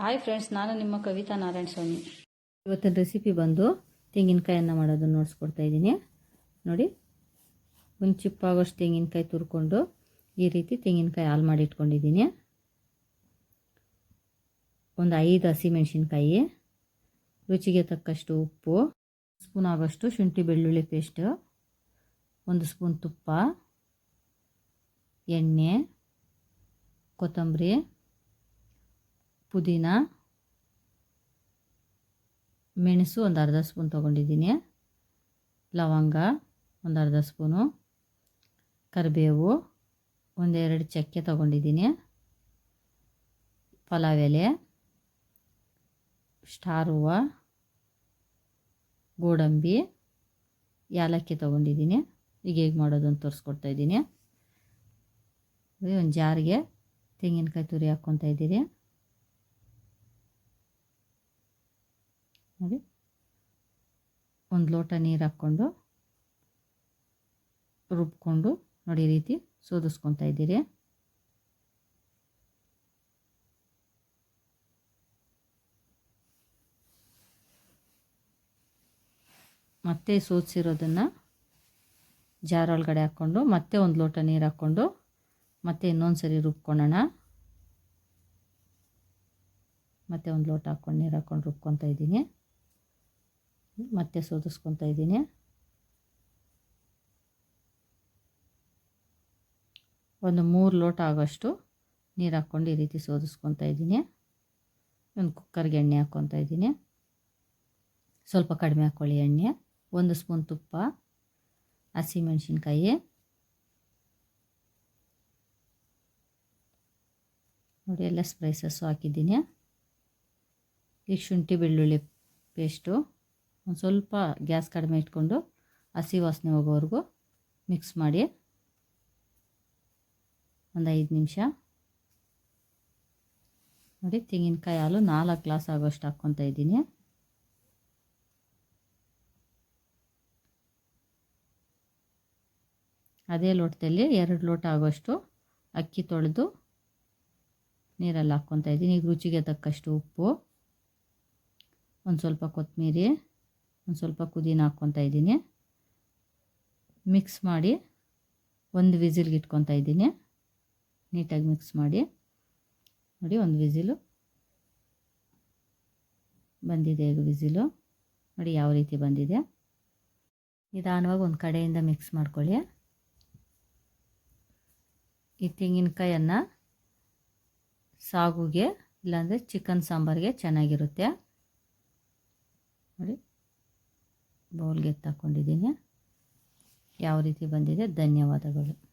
Hi friends ನಾನು ನಿಮ್ಮ ಕವಿತಾ ನಾರಾಯಣ ಸ್ವಾಮಿ. ಇವತ್ತಿನ ರೆಸಿಪಿ ಬಂದು ತೆಂಗಿನಕಾಯನ್ನು ಮಾಡೋದನ್ನು ನೋಡಿಸ್ಕೊಡ್ತಾ ಇದ್ದೀನಿ. ನೋಡಿ ಒಂದು ಚಿಪ್ಪಾಗೋಷ್ಟು ತೆಂಗಿನಕಾಯಿ ತುರ್ಕೊಂಡು ಈ ರೀತಿ ತೆಂಗಿನಕಾಯಿ ಹಾಲು ಮಾಡಿ ಇಟ್ಕೊಂಡಿದ್ದೀನಿ. ಒಂದು ಐದು ಹಸಿಮೆಣಸಿನ್ಕಾಯಿ, ರುಚಿಗೆ ತಕ್ಕಷ್ಟು ಉಪ್ಪು ಸ್ಪೂನ್ ಆಗೋಷ್ಟು ಶುಂಠಿ ಬೆಳ್ಳುಳ್ಳಿ ಪೇಸ್ಟು, ಒಂದು ಸ್ಪೂನ್ ತುಪ್ಪ, ಎಣ್ಣೆ, ಕೊತ್ತಂಬರಿ ಪುದೀನ, ಮೆಣಸು ಒಂದು ಅರ್ಧ ಸ್ಪೂನ್ ತೊಗೊಂಡಿದ್ದೀನಿ, ಲವಂಗ ಒಂದು ಅರ್ಧ ಸ್ಪೂನು, ಕರಿಬೇವು ಒಂದೆರಡು ಚಕ್ಕೆ ತೊಗೊಂಡಿದ್ದೀನಿ, ಪಲಾವ್ ಎಲೆ, ಸ್ಟಾರ್ ಹೂವು, ಗೋಡಂಬಿ ಏಲಕ್ಕಿ ತೊಗೊಂಡಿದ್ದೀನಿ. ಈಗ ಹೇಗೆ ಮಾಡೋದು ಅಂತ ತೋರಿಸ್ಕೊಡ್ತಾ ಇದ್ದೀನಿ. ಒಂದು ಜಾರಿಗೆ ತೆಂಗಿನಕಾಯಿ ತುರಿ ಹಾಕ್ಕೊತಾ ಇದ್ದೀರಿ. ನೋಡಿ ಒಂದು ಲೋಟ ನೀರು ಹಾಕ್ಕೊಂಡು ರುಬ್ಕೊಂಡು ನೋಡಿ ಈ ರೀತಿ ಸೋದಿಸ್ಕೊತಾ ಇದ್ದೀರಿ. ಮತ್ತೆ ಸೋದಿಸಿರೋದನ್ನು ಜಾರ ಒಳಗಡೆ ಹಾಕ್ಕೊಂಡು ಮತ್ತೆ ಒಂದು ಲೋಟ ನೀರು ಹಾಕ್ಕೊಂಡು ಮತ್ತೆ ಇನ್ನೊಂದು ಸರಿ ರುಬ್ಕೊಳ್ಳೋಣ. ಮತ್ತೆ ಒಂದು ಲೋಟ ಹಾಕ್ಕೊಂಡು ನೀರು ಹಾಕ್ಕೊಂಡು ರುಬ್ಕೊತಾ ಇದ್ದೀನಿ. ಮತ್ತೆ ಸೋದಿಸ್ಕೊತಾ ಇದ್ದೀನಿ. ಒಂದು ಮೂರು ಲೋಟ ಆಗೋಷ್ಟು ನೀರು ಹಾಕ್ಕೊಂಡು ಈ ರೀತಿ ಸೋದಿಸ್ಕೊತಾ ಇದ್ದೀನಿ. ಒಂದು ಕುಕ್ಕರ್ಗೆ ಎಣ್ಣೆ ಹಾಕ್ಕೊತಾ ಇದ್ದೀನಿ. ಸ್ವಲ್ಪ ಕಡಿಮೆ ಹಾಕ್ಕೊಳ್ಳಿ ಎಣ್ಣೆ. ಒಂದು ಸ್ಪೂನ್ ತುಪ್ಪ ಹಸಿಮೆಣ್ಸಿನ್ಕಾಯಿ ನೋಡಿ, ಎಲ್ಲ ಸ್ಪೈಸಸ್ಸು ಹಾಕಿದ್ದೀನಿ. ಈಗ ಶುಂಠಿ ಬೆಳ್ಳುಳ್ಳಿ ಪೇಸ್ಟು. ಒಂದು ಸ್ವಲ್ಪ ಗ್ಯಾಸ್ ಕಡಿಮೆ ಇಟ್ಕೊಂಡು ಹಸಿ ವಾಸನೆ ಹೋಗೋವರೆಗೂ ಮಿಕ್ಸ್ ಮಾಡಿ ಒಂದು ಐದು ನಿಮಿಷ. ನೋಡಿ, ತೆಂಗಿನಕಾಯಿ ಹಾಲು ನಾಲ್ಕು ಗ್ಲಾಸ್ ಆಗೋಷ್ಟು ಹಾಕ್ಕೊತಾ ಇದ್ದೀನಿ. ಅದೇ ಲೋಟದಲ್ಲಿ ಎರಡು ಲೋಟ ಆಗೋಷ್ಟು ಅಕ್ಕಿ ತೊಳೆದು ನೀರಲ್ಲಿ ಹಾಕ್ಕೊತಾ ಇದ್ದೀನಿ. ಈಗ ರುಚಿಗೆ ತಕ್ಕಷ್ಟು ಉಪ್ಪು, ಒಂದು ಸ್ವಲ್ಪ ಕೊತ್ತಂಬರಿ ಒಂದು ಸ್ವಲ್ಪ ಕುದೀನ ಹಾಕ್ಕೊತಾ ಇದ್ದೀನಿ. ಮಿಕ್ಸ್ ಮಾಡಿ ಒಂದು ವಿಸಿಲ್ಗೆ ಇಟ್ಕೊತಾ ಇದ್ದೀನಿ. ನೀಟಾಗಿ ಮಿಕ್ಸ್ ಮಾಡಿ. ನೋಡಿ, ಒಂದು ವಿಸಿಲು ಬಂದಿದೆ ಈಗ ವಿಸಿಲು. ನೋಡಿ, ಯಾವ ರೀತಿ ಬಂದಿದೆ. ನಿಧಾನವಾಗಿ ಒಂದು ಕಡೆಯಿಂದ ಮಿಕ್ಸ್ ಮಾಡ್ಕೊಳ್ಳಿ. ಈ ತೆಂಗಿನಕಾಯನ್ನು ಸಾಗುಗೆ ಇಲ್ಲಾಂದರೆ ಚಿಕನ್ ಸಾಂಬಾರಿಗೆ ಚೆನ್ನಾಗಿರುತ್ತೆ. ನೋಡಿ. ಬೌಲ್ಗೆ ತಗೊಂಡಿದ್ದೀನಿ ಯಾವ ರೀತಿ ಬಂದಿದೆ? ಧನ್ಯವಾದಗಳು.